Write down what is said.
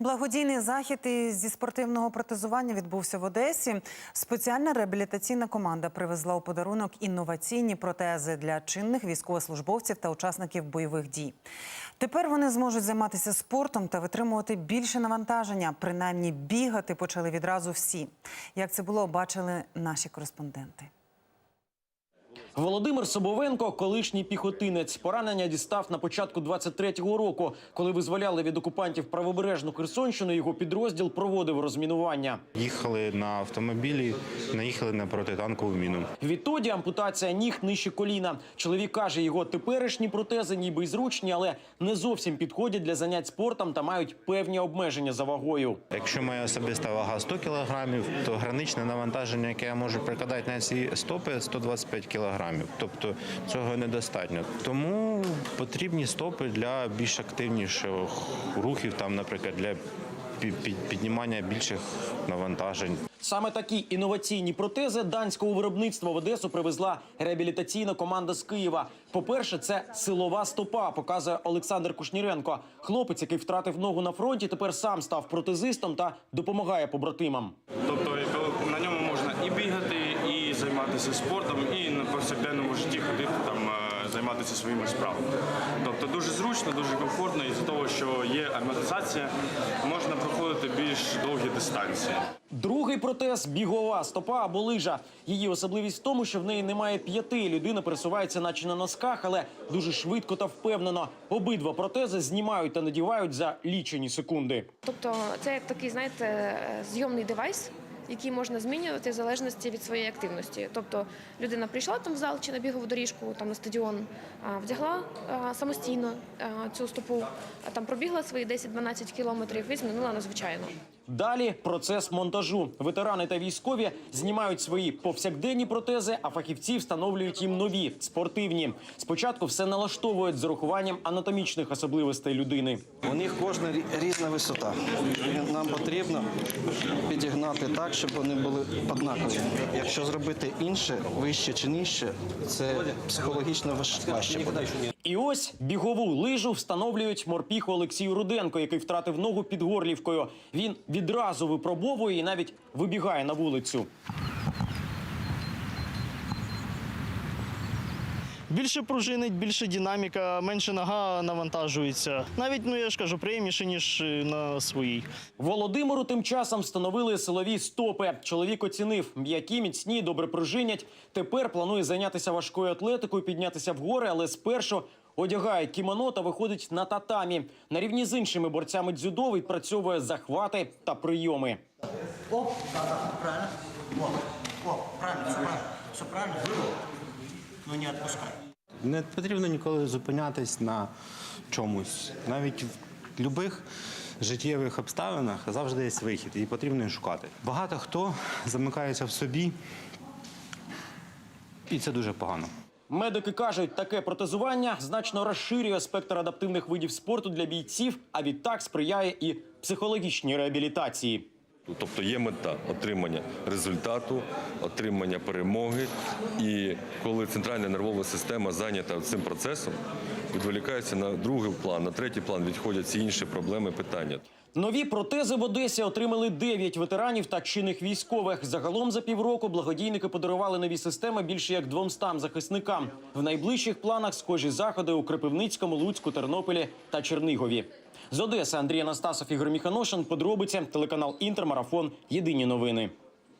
Благодійний захід зі спортивного протезування відбувся в Одесі. Спеціальна реабілітаційна команда привезла у подарунок інноваційні протези для чинних військовослужбовців та учасників бойових дій. Тепер вони зможуть займатися спортом та витримувати більше навантаження. Принаймні бігати почали відразу всі. Як це було, бачили наші кореспонденти. Володимир Собовенко, колишній піхотинець, поранення дістав на початку 23-го року. Коли визволяли від окупантів правобережну Херсонщину, його підрозділ проводив розмінування. Їхали на автомобілі, наїхали на протитанкову міну. Відтоді ампутація ніг нижче коліна. Чоловік каже, його теперішні протези ніби й зручні, але не зовсім підходять для занять спортом та мають певні обмеження за вагою. Якщо моя особиста вага 100 кілограмів, то граничне навантаження, яке я можу прикладати на ці стопи, 125 кілограмів. Тобто цього недостатньо. Тому потрібні стопи для більш активніших рухів, там, наприклад, для пі- пі- піднімання більших навантажень. Саме такі інноваційні протези данського виробництва в Одесу привезла реабілітаційна команда з Києва. По-перше, це силова стопа, показує Олександр Кушніренко. Хлопець, який втратив ногу на фронті, тепер сам став протезистом та допомагає побратимам. Тобто на ньому можна і бігати, і займатися спортом, і на повсякденному житті ходити там е, займатися своїми справами. Тобто дуже зручно, дуже комфортно, і з того, що є амортизація, можна проходити більш довгі дистанції. Другий протез бігова стопа або лижа. Її особливість в тому, що в неї немає п'яти. Людина пересувається, наче на носках, але дуже швидко та впевнено. Обидва протези знімають та надівають за лічені секунди. Тобто це як такий, знаєте, е, зйомний девайс, який можна змінювати в залежності від своєї активності. Тобто людина прийшла там в зал чи на бігову доріжку, там на стадіон, вдягла самостійно цю стопу, а там пробігла свої 10-12 кілометрів і змінила на звичайну. Далі процес монтажу. Ветерани та військові знімають свої повсякденні протези, а фахівці встановлюють їм нові спортивні. Спочатку все налаштовують з урахуванням анатомічних особливостей людини. У них кожна різна висота. Нам потрібно підігнати так, щоб вони були однакові. Якщо зробити інше, вище чи нижче, це психологічно важче буде. І ось бігову лижу встановлюють морпіху Олексію Руденко, який втратив ногу під горлівкою. Він відразу випробовує і навіть вибігає на вулицю. Більше пружинить, більше динаміка, менше нога навантажується. Навіть, ну я ж кажу, приємніше, ніж е, на своїй. Володимиру тим часом встановили силові стопи. Чоловік оцінив м'які, міцні, добре пружинять. Тепер планує зайнятися важкою атлетикою, піднятися в гори, але спершу одягає кімоно та виходить на татамі. На рівні з іншими борцями дзюдо відпрацьовує захвати та прийоми. Оп, да, да, правильно. Вот. О, правильно, все правильно. Все правильно. Но не отпускай. Не потрібно ніколи зупинятись на чомусь. Навіть в будь-яких життєвих обставинах завжди є вихід, і потрібно його шукати. Багато хто замикається в собі, і це дуже погано. Медики кажуть, таке протезування значно розширює спектр адаптивних видів спорту для бійців, а відтак сприяє і психологічній реабілітації. Тобто є мета отримання результату, отримання перемоги. І коли центральна нервова система зайнята цим процесом, відволікається на другий план, на третій план відходять всі інші проблеми, питання. Нові протези в Одесі отримали 9 ветеранів та чинних військових. Загалом за півроку благодійники подарували нові системи більше як 200 захисникам. В найближчих планах схожі заходи у Кропивницькому, Луцьку, Тернополі та Чернігові. З Одеси Андрій Анастасов, Ігор Міханошин. Подробиці телеканал Інтермарафон. Єдині новини.